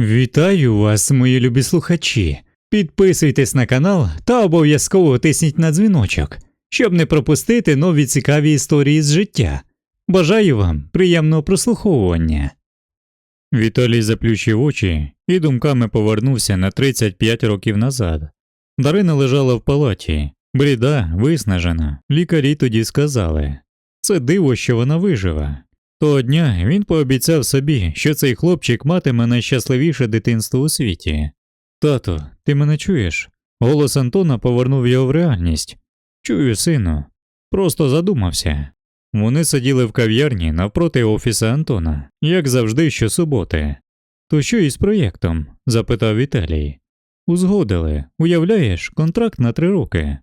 Вітаю вас, мої любі слухачі. Підписуйтесь на канал та обов'язково тисніть на дзвіночок, щоб не пропустити нові цікаві історії з життя. Бажаю вам приємного прослуховування. Віталій заплющив очі і думками повернувся на 35 років назад. Дарина лежала в палаті, бліда, виснажена. Лікарі тоді сказали це диво, що вона виживе. Того дня він пообіцяв собі, що цей хлопчик матиме найщасливіше дитинство у світі. Тато, ти мене чуєш? Голос Антона повернув його в реальність. Чую, сину. Просто задумався. Вони сиділи в кав'ярні навпроти офіса Антона, як завжди, щосуботи. То що із проєктом? запитав Віталій. Узгодили, уявляєш, контракт на три роки.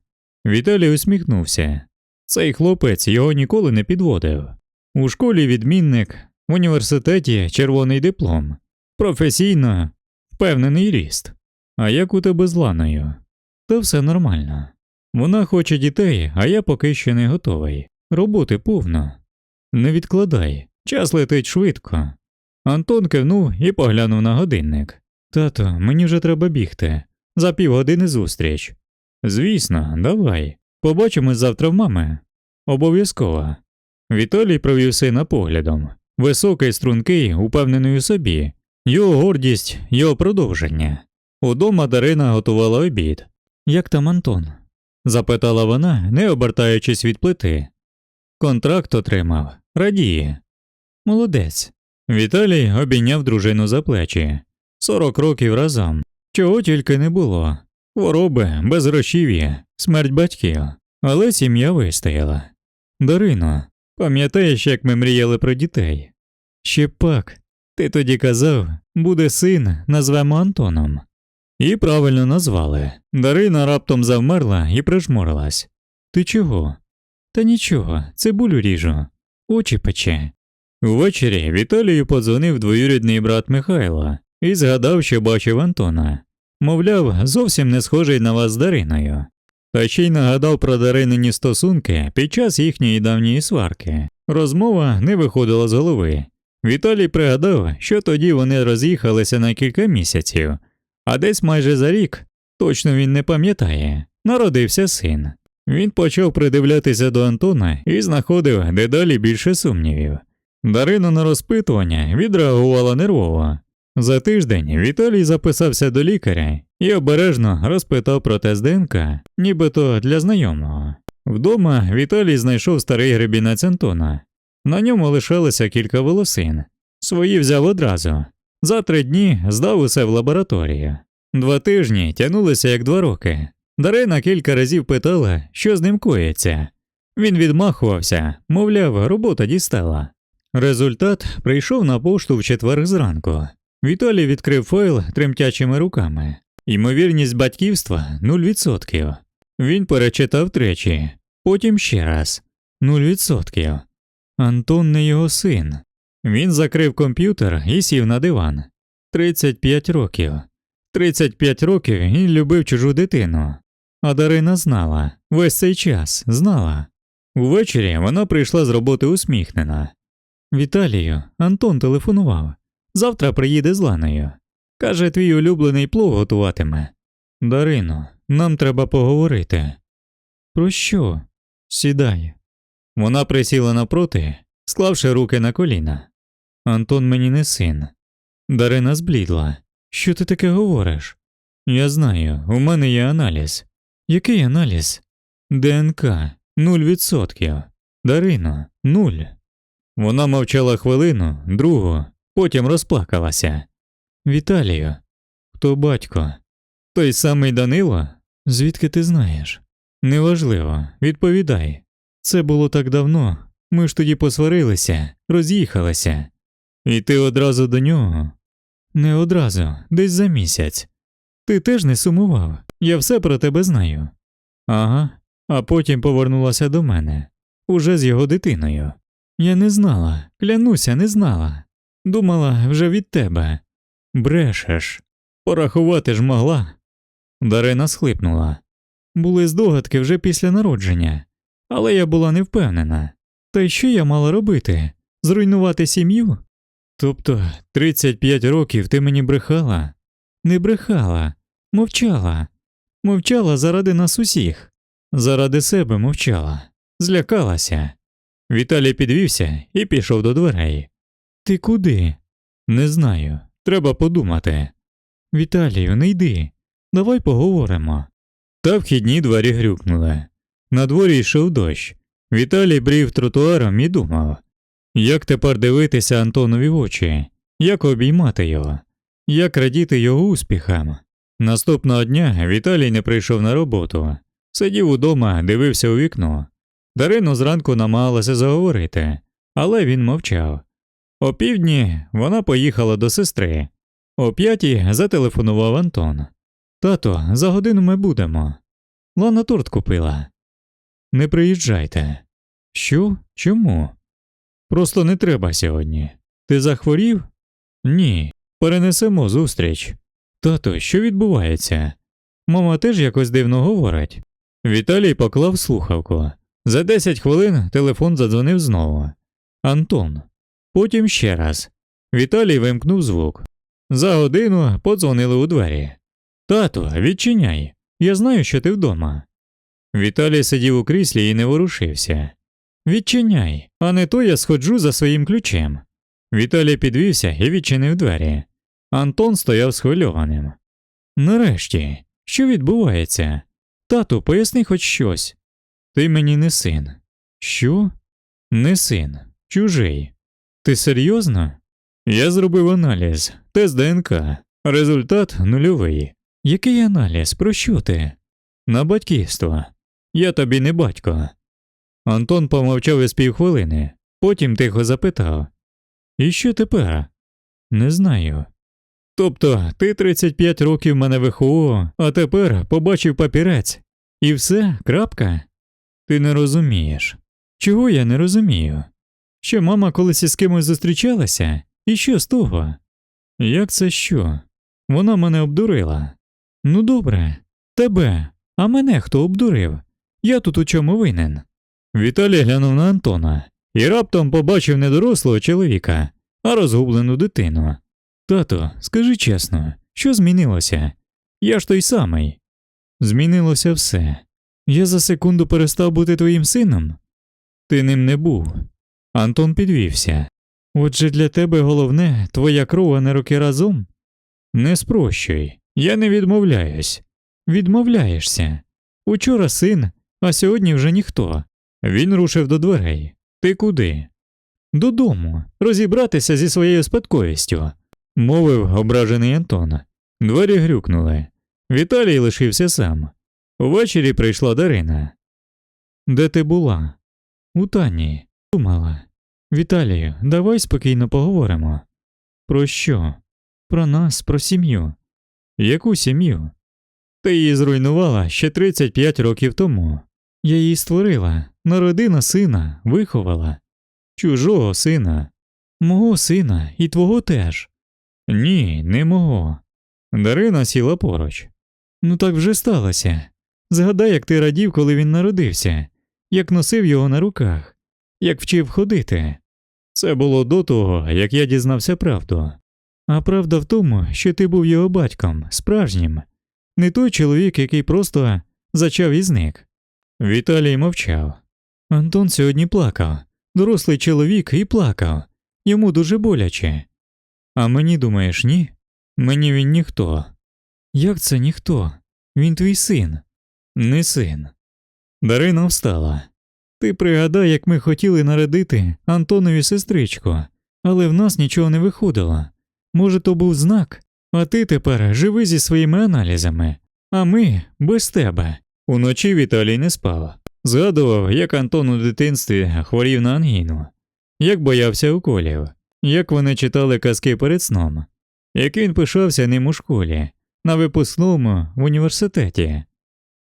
Віталій усміхнувся. Цей хлопець його ніколи не підводив. У школі відмінник, в університеті червоний диплом, професійно впевнений ріст. А як у тебе з Ланою? Та все нормально. Вона хоче дітей, а я поки ще не готовий. Роботи повно. Не відкладай, час летить швидко. Антон кивнув і поглянув на годинник. Тато, мені вже треба бігти. За півгодини зустріч. Звісно, давай. Побачимось завтра в мами. Обов'язково. Віталій провів сина поглядом. Високий, стрункий, упевнений у собі, його гордість, його продовження. Удома Дарина готувала обід. Як там Антон? запитала вона, не обертаючись від плити. Контракт отримав, радіє. Молодець. Віталій обійняв дружину за плечі. Сорок років разом. Чого тільки не було. Хвороби, безгрошів'я, смерть батьків. Але сім'я вистояла. Дарино, пам'ятаєш, як ми мріяли про дітей? Ще пак, ти тоді казав, буде син, назвемо Антоном. І правильно назвали. Дарина раптом завмерла і прижмурилась. Ти чого? Та нічого, цибулю ріжу, очі пече. Ввечері Віталію подзвонив двоюрідний брат Михайло і згадав, що бачив Антона. Мовляв, зовсім не схожий на вас з Дариною. Та ще й нагадав про Даринині стосунки під час їхньої давньої сварки. Розмова не виходила з голови. Віталій пригадав, що тоді вони роз'їхалися на кілька місяців, а десь майже за рік, точно він не пам'ятає, народився син. Він почав придивлятися до Антона і знаходив дедалі більше сумнівів. Дарина на розпитування відреагувала нервово. За тиждень Віталій записався до лікаря і обережно розпитав про тест ДНК, нібито для знайомого. Вдома Віталій знайшов старий гребінець Антона. На ньому лишалося кілька волосин. Свої взяв одразу. За три дні здав усе в лабораторію. Два тижні тягнулися як два роки. Дарина кілька разів питала, що з ним коїться. Він відмахувався, мовляв, робота дістала. Результат прийшов на пошту в четвер зранку. Віталій відкрив файл тремтячими руками. Ймовірність батьківства 0%. Він перечитав тричі, потім ще раз 0%. Антон не його син. Він закрив комп'ютер і сів на диван. 35 років. 35 років він любив чужу дитину. А Дарина знала, весь цей час знала. Увечері вона прийшла з роботи усміхнена. Віталію, Антон телефонував. Завтра приїде з Ланою. Каже, твій улюблений плов готуватиме. Дарино, нам треба поговорити. Про що? Сідай. Вона присіла напроти, склавши руки на коліна. Антон мені не син. Дарина зблідла. Що ти таке говориш? Я знаю, у мене є аналіз. Який аналіз? ДНК нуль відсотків. Дарино, нуль. Вона мовчала хвилину, другу, потім розплакалася. Віталію, хто батько? Той самий Данило? Звідки ти знаєш? Неважливо, відповідай. Це було так давно. Ми ж тоді посварилися, роз'їхалися. І ти одразу до нього? Не одразу, десь за місяць. Ти теж не сумував, я все про тебе знаю. Ага, а потім повернулася до мене, уже з його дитиною. Я не знала, клянуся, не знала. Думала вже від тебе. Брешеш. Порахувати ж могла. Дарина схлипнула. Були здогадки вже після народження, але я була не впевнена. Та й що я мала робити? Зруйнувати сім'ю? Тобто 35 років ти мені брехала? Не брехала, мовчала. Мовчала заради нас усіх. Заради себе мовчала, злякалася. Віталій підвівся і пішов до дверей. Ти куди? Не знаю. Треба подумати. Віталію, не йди. Давай поговоримо. Та вхідні двері грюкнули. На дворі йшов дощ. Віталій брів тротуаром і думав, як тепер дивитися Антонові в очі, як обіймати його, як радіти його успіхам. Наступного дня Віталій не прийшов на роботу, сидів удома, дивився у вікно. Дарину зранку намагалася заговорити, але він мовчав. О півдні вона поїхала до сестри. О п'ятій зателефонував Антон. Тато, за годину ми будемо. Лана торт купила. Не приїжджайте. Що? Чому? Просто не треба сьогодні. Ти захворів? Ні. Перенесемо зустріч. Тато, що відбувається? Мама теж якось дивно говорить. Віталій поклав слухавку. За 10 хвилин телефон задзвонив знову. Антон. Потім ще раз. Віталій вимкнув звук. За годину подзвонили у двері. Тато, відчиняй. Я знаю, що ти вдома. Віталій сидів у кріслі і не ворушився. Відчиняй, а не то я сходжу за своїм ключем. Віталій підвівся і відчинив двері. Антон стояв схвильованим. Нарешті, що відбувається? Тату, поясни хоч щось. Ти мені не син. Що? Не син, чужий. Ти серйозно? Я зробив аналіз, тест ДНК. Результат нульовий. Який аналіз? Про що ти? На батьківство. Я тобі не батько. Антон помовчав із півхвилини, потім тихо запитав І що тепер? Не знаю. Тобто ти 35 років мене виховував, а тепер побачив папірець. І все, крапка? Ти не розумієш. Чого я не розумію? Що мама колись із кимось зустрічалася? І що з того? Як це що? Вона мене обдурила. Ну добре, тебе, а мене хто обдурив? Я тут у чому винен? Віталій глянув на Антона і раптом побачив не дорослого чоловіка, а розгублену дитину. Тато, скажи чесно, що змінилося? Я ж той самий. Змінилося все. Я за секунду перестав бути твоїм сином. Ти ним не був. Антон підвівся. Отже, для тебе головне твоя кров, а не роки разом? Не спрощуй, я не відмовляюсь. Відмовляєшся. Учора син, а сьогодні вже ніхто. Він рушив до дверей. Ти куди? Додому, розібратися зі своєю спадковістю, мовив ображений Антон. Двері грюкнули. Віталій лишився сам. Увечері прийшла Дарина. Де ти була? У Тані. Думала. Віталію, давай спокійно поговоримо. Про що? Про нас, про сім'ю. Яку сім'ю? Ти її зруйнувала ще 35 років тому. Я її створила, народила сина, виховала. Чужого сина, мого сина і твого теж. Ні, не мого. Дарина сіла поруч. Ну так вже сталося. Згадай, як ти радів, коли він народився, як носив його на руках, як вчив ходити. Це було до того, як я дізнався правду. А правда в тому, що ти був його батьком, справжнім, не той чоловік, який просто зачав і зник. Віталій мовчав. Антон сьогодні плакав, дорослий чоловік і плакав, йому дуже боляче. А мені думаєш, ні? Мені він ніхто. Як це ніхто? Він твій син, не син. Дарина встала. Ти пригадай, як ми хотіли народити Антонові сестричку, але в нас нічого не виходило. Може, то був знак, а ти тепер живи зі своїми аналізами, а ми без тебе. Уночі Віталій не спав. Згадував, як Антон у дитинстві хворів на ангіну, як боявся уколів, як вони читали казки перед сном, як він пишався ним у школі, на випускному в університеті.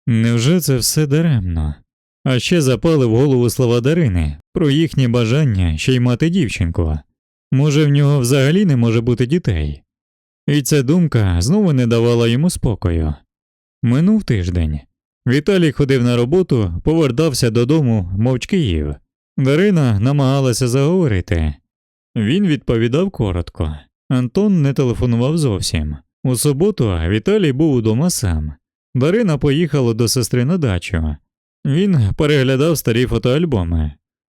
Невже це все даремно? А ще запали в голову слова Дарини про їхнє бажання ще й мати дівчинку. Може, в нього взагалі не може бути дітей. І ця думка знову не давала йому спокою. Минув тиждень. Віталій ходив на роботу, повертався додому, мовчки їв. Дарина намагалася заговорити. Він відповідав коротко. Антон не телефонував зовсім. У суботу Віталій був удома сам. Дарина поїхала до сестри на дачу. Він переглядав старі фотоальбоми.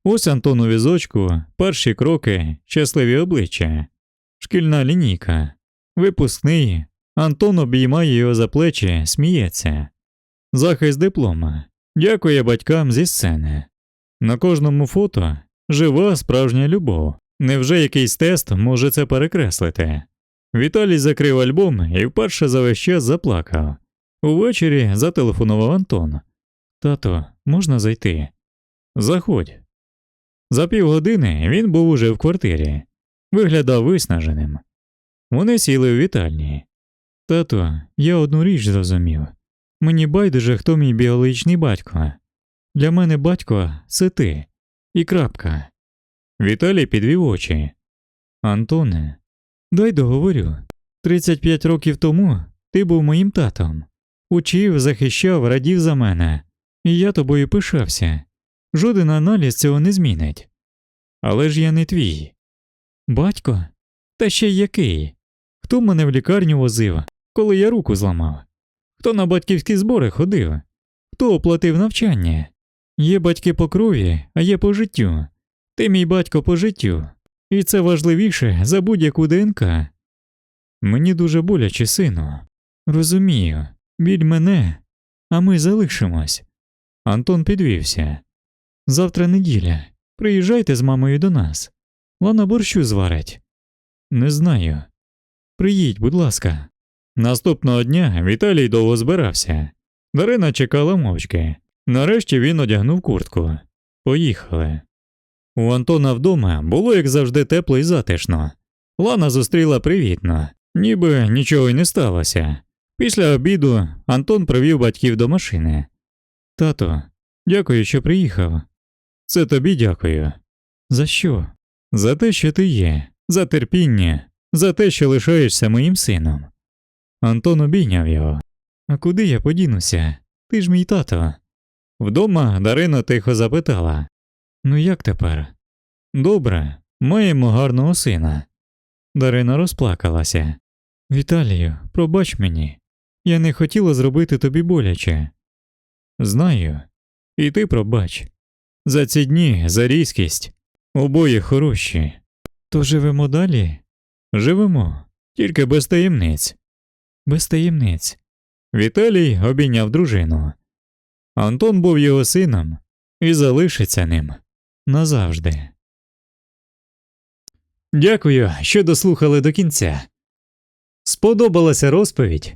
Ось Антон у візочку, перші кроки, щасливі обличчя, шкільна лінійка, випускний. Антон обіймає його за плечі, сміється. Захист диплома. Дякує батькам зі сцени. На кожному фото жива справжня любов. Невже якийсь тест може це перекреслити? Віталій закрив альбом і вперше за весь час заплакав. Увечері зателефонував Антон. Тато, можна зайти? Заходь. За півгодини він був уже в квартирі, виглядав виснаженим. Вони сіли в вітальні. Тато, я одну річ зрозумів. Мені байдуже, хто мій біологічний батько. Для мене батько це ти. І крапка. Віталій підвів очі. Антоне, дай договорю. 35 років тому ти був моїм татом. Учив, захищав, радів за мене, і я тобою пишався. Жоден аналіз цього не змінить. Але ж я не твій. Батько? Та ще який? Хто мене в лікарню возив, коли я руку зламав? Хто на батьківські збори ходив? Хто оплатив навчання? Є батьки по крові, а є по життю. Ти мій батько по життю, і це важливіше за будь-яку ДНК. Мені дуже боляче, сину. Розумію, біль мене, а ми залишимось. Антон підвівся. Завтра неділя. Приїжджайте з мамою до нас. Лана борщу зварить. Не знаю. Приїдь, будь ласка. Наступного дня Віталій довго збирався. Дарина чекала мовчки. Нарешті він одягнув куртку. Поїхали. У Антона вдома було, як завжди, тепло і затишно. Лана зустріла привітно, ніби нічого й не сталося. Після обіду Антон привів батьків до машини. Тато, дякую, що приїхав. Це тобі дякую. За що? За те, що ти є, за терпіння, за те, що лишаєшся моїм сином. Антон обійняв його. А куди я подінуся? Ти ж мій тато. Вдома Дарина тихо запитала Ну як тепер? Добре, маємо гарного сина. Дарина розплакалася. Віталію, пробач мені. Я не хотіла зробити тобі боляче. Знаю, і ти пробач. За ці дні, за різкість, обоє хороші. То живемо далі? Живемо, тільки без таємниць. Без таємниць. Віталій обійняв дружину. Антон був його сином і залишиться ним назавжди. Дякую, що дослухали до кінця. Сподобалася розповідь?